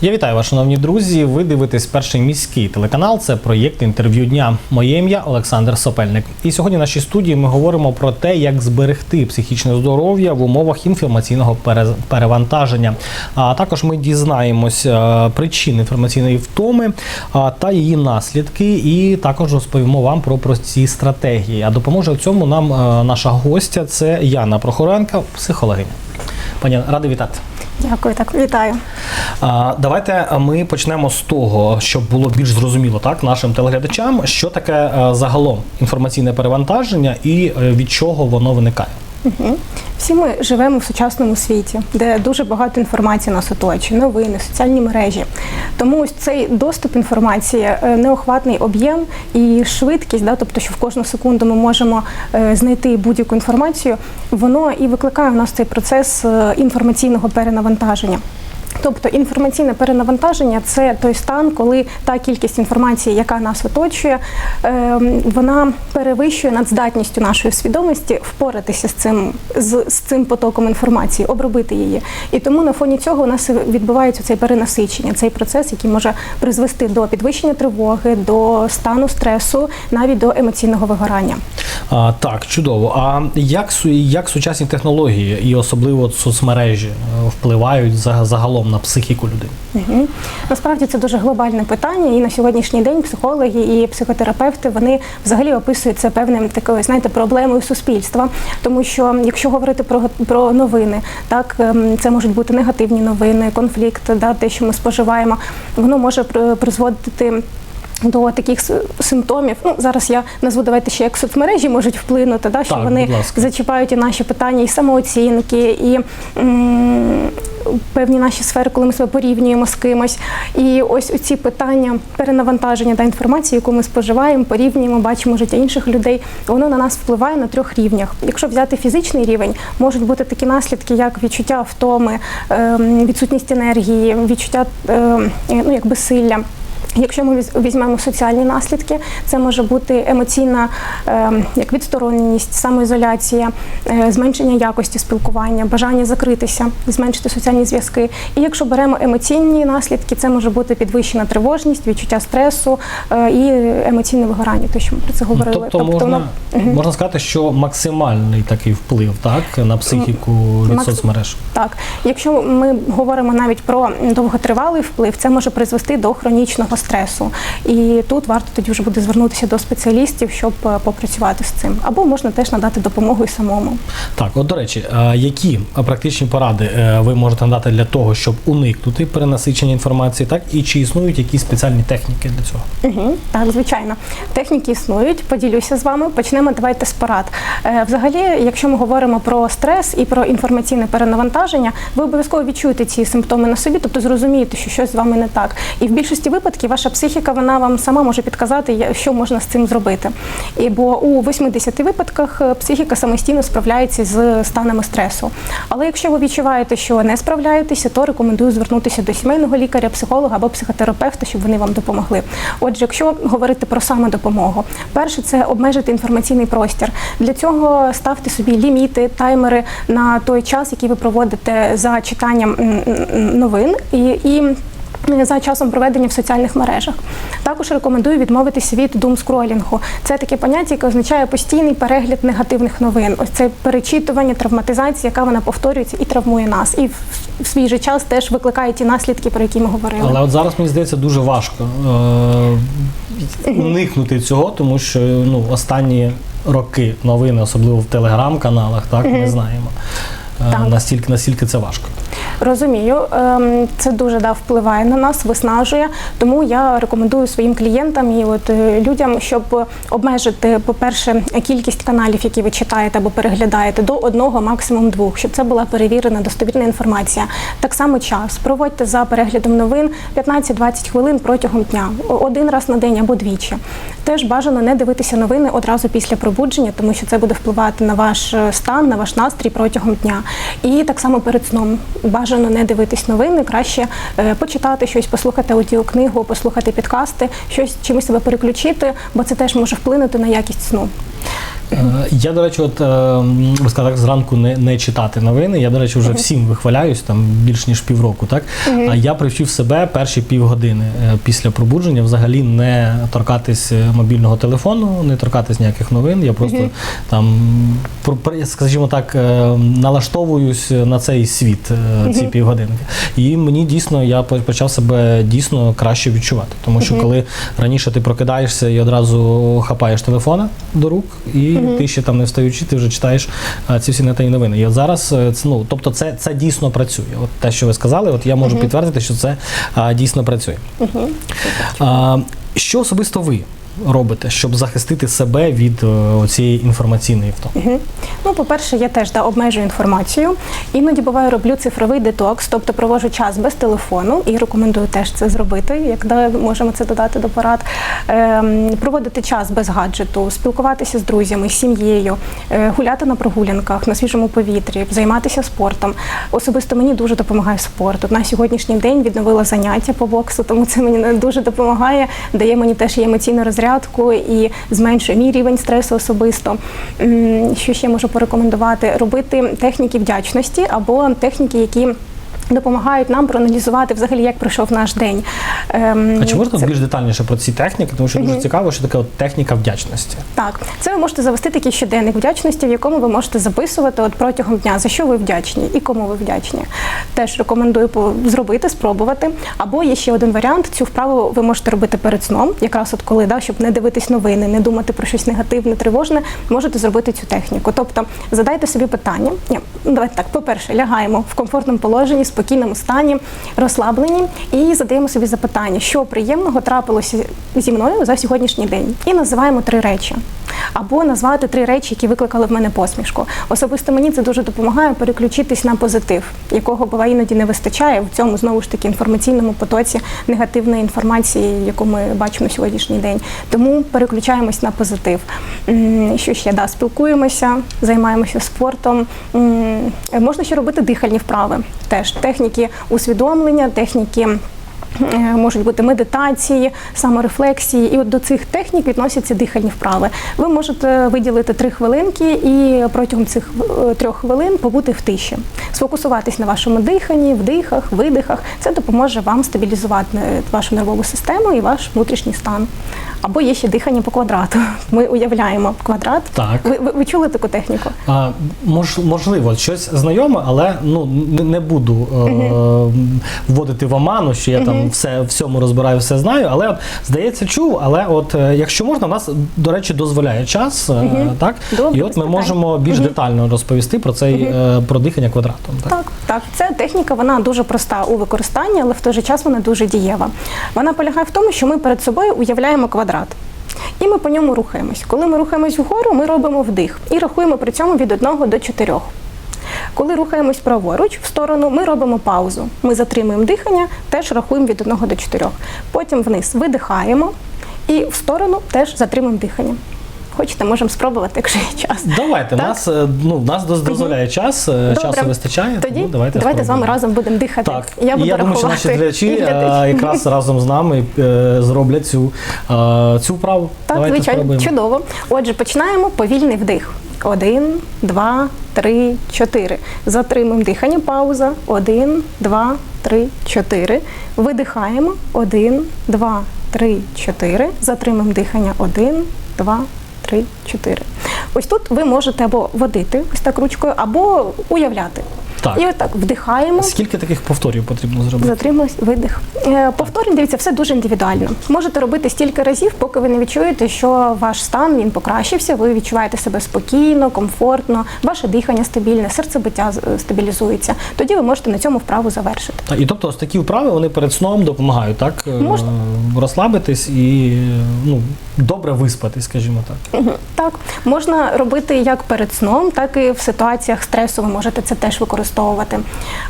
Я вітаю вас, шановні друзі. Ви дивитесь перший міський телеканал. Це проєкт інтерв'ю дня. Моє ім'я Олександр Сопельник. І сьогодні в нашій студії ми говоримо про те, як зберегти психічне здоров'я в умовах інформаційного перевантаження. А також ми дізнаємось е, причин інформаційної втоми та її наслідки. І також розповімо вам про прості стратегії. А допоможе в цьому нам е, наша гостя. Це Яна Прохоренка, психологиня. Пані радий вітати. Дякую, так вітаю. А, Давайте ми почнемо з того, щоб було більш зрозуміло так нашим телеглядачам, що таке е, загалом інформаційне перевантаження і е, від чого воно виникає. Всі ми живемо в сучасному світі, де дуже багато інформації нас оточує, новини, соціальні мережі. Тому ось цей доступ інформації, е, неохватний об'єм і швидкість, да, тобто, що в кожну секунду ми можемо е, знайти будь-яку інформацію, воно і викликає в нас цей процес е, інформаційного перенавантаження. Тобто інформаційне перенавантаження це той стан, коли та кількість інформації, яка нас оточує, ем, вона перевищує над здатністю нашої свідомості впоратися з цим з, з цим потоком інформації, обробити її. І тому на фоні цього у нас відбувається цей перенасичення, цей процес, який може призвести до підвищення тривоги, до стану стресу, навіть до емоційного вигорання. А, так, чудово. А як, як сучасні технології і особливо соцмережі е, впливають за- на психіку людей? Мгм. Насправді це дуже глобальне питання, і на сьогоднішній день психологи і психотерапевти вони взагалі описують це певним такою, знаєте, проблемою суспільства. Тому що якщо говорити про про новини, так ем, це можуть бути негативні новини, конфлікт, да, те, що ми споживаємо, воно може при- призводити. До таких симптомів, ну зараз я назву давайте ще як соцмережі можуть вплинути, да, що Так, вони зачіпають і наші питання, і самооцінки, і м, певні наші сфери, коли ми себе порівнюємо з кимось. І ось ці питання перенавантаження та інформації, яку ми споживаємо, порівнюємо, бачимо життя інших людей, воно на нас впливає на трьох рівнях. Якщо взяти фізичний рівень, можуть бути такі наслідки, як відчуття втоми, ем, відсутність енергії, відчуття ем, ну, як безсилля. Якщо ми візьмемо соціальні наслідки, це може бути емоційна е, як відстороненість, самоізоляція, е, зменшення якості спілкування, бажання закритися, зменшити соціальні зв'язки. І якщо беремо емоційні наслідки, це може бути підвищена тривожність, відчуття стресу е, і емоційне вигорання, те, що ми про це говорили. Тобто, можна, воно- можна сказати, що максимальний такий вплив так, на психіку від Макс- соцмереж. Так, якщо ми говоримо навіть про довготривалий вплив, це може призвести до хронічного стресу. І тут варто тоді вже буде звернутися до спеціалістів, щоб е, попрацювати з цим. Або можна теж надати допомогу і самому. Так, от до речі, е, які практичні поради е, ви можете надати для того, щоб уникнути перенасичення інформації, так і чи існують якісь спеціальні техніки для цього? Угу, так, звичайно. Техніки існують, поділюся з вами. Почнемо давайте з порад. Е, взагалі, якщо ми говоримо про стрес і про інформаційне перенавантаження, ви обов'язково відчуєте ці симптоми на собі, тобто зрозумієте, що щось з вами не так. І в більшості випадків ваша психіка вона вам сама може підказати, що можна з цим зробити. І бо у 80 випадках е, психіка самостійно справляється з станами стресу. Але якщо ви відчуваєте, що не справляєтеся, то рекомендую звернутися до сімейного лікаря, психолога або психотерапевта, щоб вони вам допомогли. Отже, якщо говорити про саме допомогу, перше це обмежити інформаційний простір. Для цього ставте собі ліміти, таймери на той час, який ви проводите за читанням новин і. і за часом проведення в соціальних мережах. Також рекомендую відмовитися від думскролінгу. Це таке поняття, яке означає постійний перегляд негативних новин. Ось це перечитування, травматизація, яка вона повторюється і травмує нас. І в свій же час теж викликає ті наслідки, про які ми говорили. Але от зараз мені здається дуже важко е- уникнути цього, тому що ну, останні роки новини, особливо в телеграм-каналах, так ми знаємо. Настільки, настільки це важко. Розумію, ем, це дуже да, впливає на нас, виснажує. Тому я рекомендую своїм клієнтам і от е, людям, щоб обмежити, по-перше, кількість каналів, які ви читаєте або переглядаєте, до одного, максимум двох, щоб це була перевірена достовірна інформація. Так само час. Проводьте за переглядом новин 15-20 хвилин протягом дня, один раз на день або двічі. Теж бажано не дивитися новини одразу після пробудження, тому що це буде впливати на ваш е, стан, на ваш настрій протягом дня. І так само перед сном бажано не дивитись новини, краще е, почитати щось, послухати аудіокнигу, послухати підкасти, щось чимось себе переключити, бо це теж може вплинути на якість сну. Е, Я, до речі, от е, ви сказали, так, зранку не, не читати новини. Я, до речі, вже всім вихваляюсь там більш ніж півроку. Так а я привчив себе перші півгодини е, після пробудження взагалі не торкатись мобільного телефону, не торкатись ніяких новин. Я просто там скажімо так, налаштовуюсь на цей світ ці півгодинки. І мені дійсно я почав себе дійсно краще відчувати. Тому що коли раніше ти прокидаєшся і одразу хапаєш телефона до рук, і ти ще там не встаючи, ти вже читаєш ці всі нетані новини. І от зараз е, це ну, тобто, це, це дійсно працює. От те, що ви сказали, от я можу підтвердити, що це а, дійсно працює. А, що особисто ви робите, щоб захистити себе від е, цієї інформаційної втоми? Мгм. Ну, по-перше, я теж да, обмежую інформацію. Іноді буває роблю цифровий детокс, тобто проводжу час без телефону і рекомендую теж це зробити, як можемо це додати до порад. Ем, проводити час без гаджету, спілкуватися з друзями, сім'єю, е, гуляти на прогулянках, на свіжому повітрі, займатися спортом. Особисто мені дуже допомагає спорт. От на сьогоднішній день відновила заняття по боксу, тому це мені дуже допомагає, дає мені теж і емоційну розрядку і зменшує мій рівень стресу особисто. Що ще можу порекомендувати? Робити техніки вдячності або техніки, які допомагають нам проаналізувати взагалі, як пройшов наш день. Ем, А чи можна це- більш детальніше про ці техніки? Тому що дуже цікаво, що таке от техніка вдячності. Так, це ви можете завести такий щоденник вдячності, в якому ви можете записувати от протягом дня, за що ви вдячні і кому ви вдячні. Теж рекомендую по- зробити, спробувати. Або є ще один варіант. Цю вправу ви можете робити перед сном, якраз от коли, да, щоб не дивитись новини, не думати про щось негативне, тривожне, можете зробити цю техніку. Тобто задайте собі питання. Ні, ну, давайте так. По-перше, лягаємо в комфортному положенні, спокійному стані, розслаблені, і задаємо собі запитання, що приємного трапилося зі мною за сьогоднішній день. І називаємо три речі. Або назвати три речі, які викликали в мене посмішку. Особисто мені це дуже допомагає переключитись на позитив, якого буває іноді не вистачає в цьому знову ж таки інформаційному потоці негативної інформації, яку ми бачимо сьогоднішній день. Тому переключаємось на позитив. Що ще да, спілкуємося, займаємося спортом. Можна ще робити дихальні вправи. Теж техніки усвідомлення, техніки. Е, Можуть бути медитації, саморефлексії, і от до цих технік відносяться дихальні вправи. Ви можете виділити три хвилинки і протягом цих е, трьох хвилин побути в тиші, сфокусуватись на вашому диханні, вдихах, видихах. Це допоможе вам стабілізувати е, вашу нервову систему і ваш внутрішній стан. Або є ще дихання по квадрату. Ми уявляємо квадрат. Так. Ви, ви, ви чули таку техніку? А, мож, можливо, щось знайоме, але ну не, не буду е, вводити в оману, що я там все всьому розбираю, все знаю. Але от здається, чув. Але от е, якщо можна, в нас до речі дозволяє час, е, так Добре, і от ми питань. можемо більш детально розповісти про цей е, про дихання квадратом. Так. Так, так, ця техніка вона дуже проста у використанні, але в той же час вона дуже дієва. Вона полягає в тому, що ми перед собою уявляємо квадрат. І ми по ньому рухаємось. Коли ми рухаємось вгору, ми робимо вдих і рахуємо при цьому від 1 до 4. Коли рухаємось праворуч в сторону, ми робимо паузу. Ми затримуємо дихання, теж рахуємо від 1 до 4. Потім вниз видихаємо і в сторону теж затримуємо дихання. Хочете, можемо спробувати, якщо є час. Давайте, Так? нас е, ну нас доз- дозволяє час, е, Добре. часу вистачає. Тоді тому давайте, давайте, з вами разом будемо дихати. Так, Я буду і я думаю, що наші глядачі е, глядачі. якраз разом з нами зроблять цю, цю вправу. Так, Давайте звичайно, спробуємо. чудово. Отже, починаємо повільний вдих. Один, два, три, чотири. Затримуємо дихання. Пауза. Один, два, три, чотири. Видихаємо. Один, два, три, чотири. Затримуємо дихання. Один, два, три, чотири. Ось тут ви можете або водити ось так ручкою, або уявляти. Так. І отак вдихаємо. Скільки таких повторів потрібно зробити? Затримуюсь, видих. Е, Повторень, дивіться, все дуже індивідуально. Можете робити стільки разів, поки ви не відчуєте, що ваш стан він покращився, ви відчуваєте себе спокійно, комфортно, ваше дихання стабільне, серцебиття е, стабілізується. Тоді ви можете на цьому вправу завершити. Так, і тобто ось такі вправи вони перед сном допомагають, так? Е, Можна. Розслабитись і ну, добре виспатись, скажімо так. Так, можна робити як перед сном, так і в ситуаціях стресу ви можете це теж використовувати.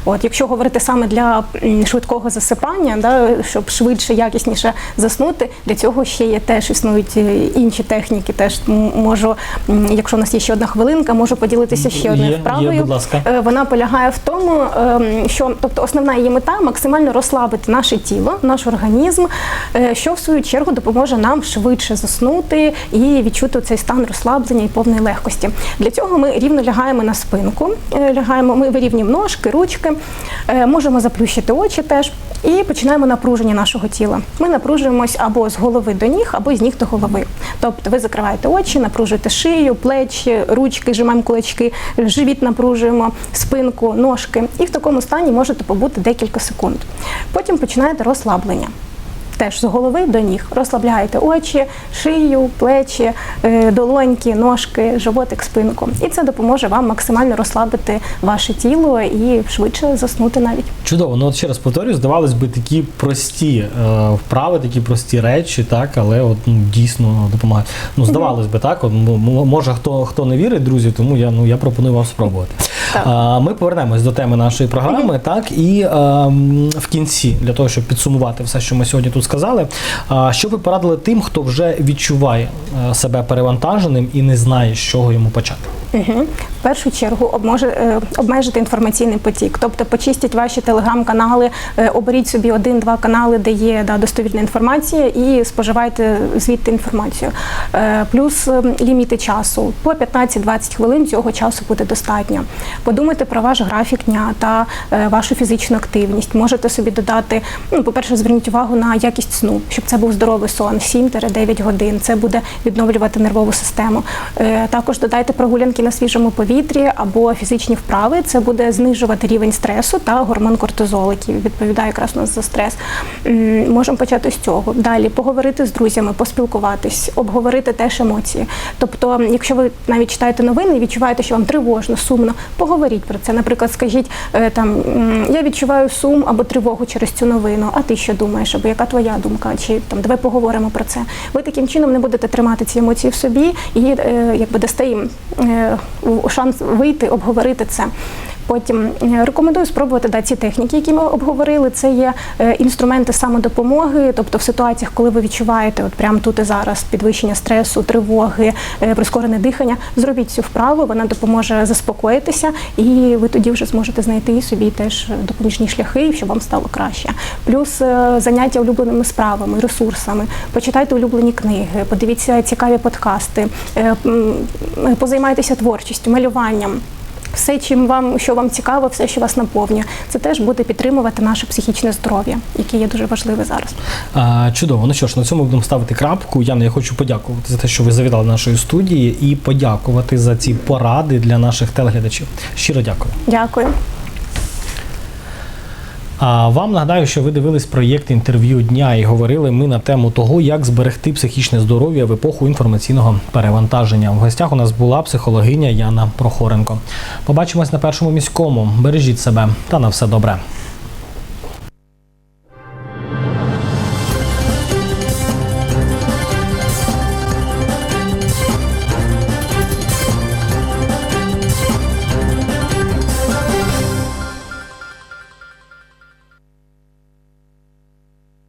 От, якщо говорити саме для швидкого засипання, да, щоб швидше, якісніше заснути, для цього ще є теж існують е, інші техніки. Теж можу, якщо в нас є ще одна хвилинка, можу поділитися ще одною Є, є, вправою. будь ласка. Е, Вона полягає в тому, ем, що тобто основна її мета максимально розслабити наше тіло, наш організм, е, що в свою чергу допоможе нам швидше заснути і відчути цей стан розслаблення і повної легкості. Для цього ми рівно лягаємо на спинку, е, лягаємо, ми вирівнюємо ножки, ручки, е, можемо заплющити очі теж. І починаємо напруження нашого тіла. Ми напружуємось або з голови до ніг, або з ніг до голови. Тобто ви закриваєте очі, напружуєте шию, плечі, ручки, жимаємо кулачки, живіт напружуємо, спинку, ножки. І в такому стані можете побути декілька секунд. Потім починаєте розслаблення. Теж з голови до ніг. Розслабляєте очі, шию, плечі, е, долоньки, ножки, животик, спинку. І це допоможе вам максимально розслабити ваше тіло і швидше заснути навіть. Чудово, ну от ще раз повторюю, здавалось би, такі прості е, вправи, такі прості речі, так, але от ну, дійсно допомагають. Ну, здавалось би, так. От, м- може хто хто не вірить, друзі, тому я ну я пропоную вам спробувати. Так. А, ми повернемось до теми нашої програми, так і ем, в кінці, для того, щоб підсумувати все, що ми сьогодні тут сказали. Що ви порадили тим, хто вже відчуває е, себе перевантаженим і не знає, з чого йому почати? Угу. В першу чергу обможе, е, обмежити інформаційний потік, тобто почистіть ваші телеграм-канали, е, оберіть собі один-два канали, де є да, достовірна інформація, і споживайте звідти інформацію. Е, Плюс е, ліміти часу по 15-20 хвилин цього часу буде достатньо. Подумайте про ваш графік дня та вашу фізичну активність. Можете собі додати, ну, по-перше, зверніть увагу на якість сну, щоб це був здоровий сон, 7-9 годин. Це буде відновлювати нервову систему. Також додайте прогулянки на свіжому повітрі або фізичні вправи. Це буде знижувати рівень стресу та гормон кортизол, який відповідає якраз у нас за стрес. Можемо почати з цього. Далі поговорити з друзями, поспілкуватись, обговорити теж емоції. Тобто, якщо ви навіть читаєте новини і відчуваєте, що вам тривожно, сумно, поговоріть про це. Наприклад, скажіть е, там я відчуваю сум або тривогу через цю новину. А ти що думаєш? Або яка твоя думка? Чи там давай поговоримо про це? Ви таким чином не будете тримати ці емоції в собі і е, якби дасте їм е, шанс вийти, обговорити це. Потім е, рекомендую спробувати да, ці техніки, які ми обговорили. Це є е, інструменти самодопомоги, тобто в ситуаціях, коли ви відчуваєте от прямо тут і зараз підвищення стресу, тривоги, е, прискорене дихання. Зробіть цю вправу, вона допоможе заспокоїтися, і ви тоді вже зможете знайти собі теж допоміжні шляхи, щоб вам стало краще. Плюс заняття улюбленими справами, ресурсами. Почитайте улюблені книги, подивіться цікаві подкасти, позаймайтеся творчістю, малюванням. Все, чим вам, що вам цікаво, все, що вас наповнює, це теж буде підтримувати наше психічне здоров'я, яке є дуже важливе зараз. А, чудово. Ну що ж, на цьому будемо ставити крапку. Яна, я хочу подякувати за те, що ви завітали до нашої студії, і подякувати за ці поради для наших телеглядачів. Щиро дякую. Дякую. А вам нагадаю, що ви дивились проєкт інтерв'ю дня і говорили ми на тему того, як зберегти психічне здоров'я в епоху інформаційного перевантаження. В гостях у нас була психологиня Яна Прохоренко. Побачимось на першому міському. Бережіть себе та на все добре.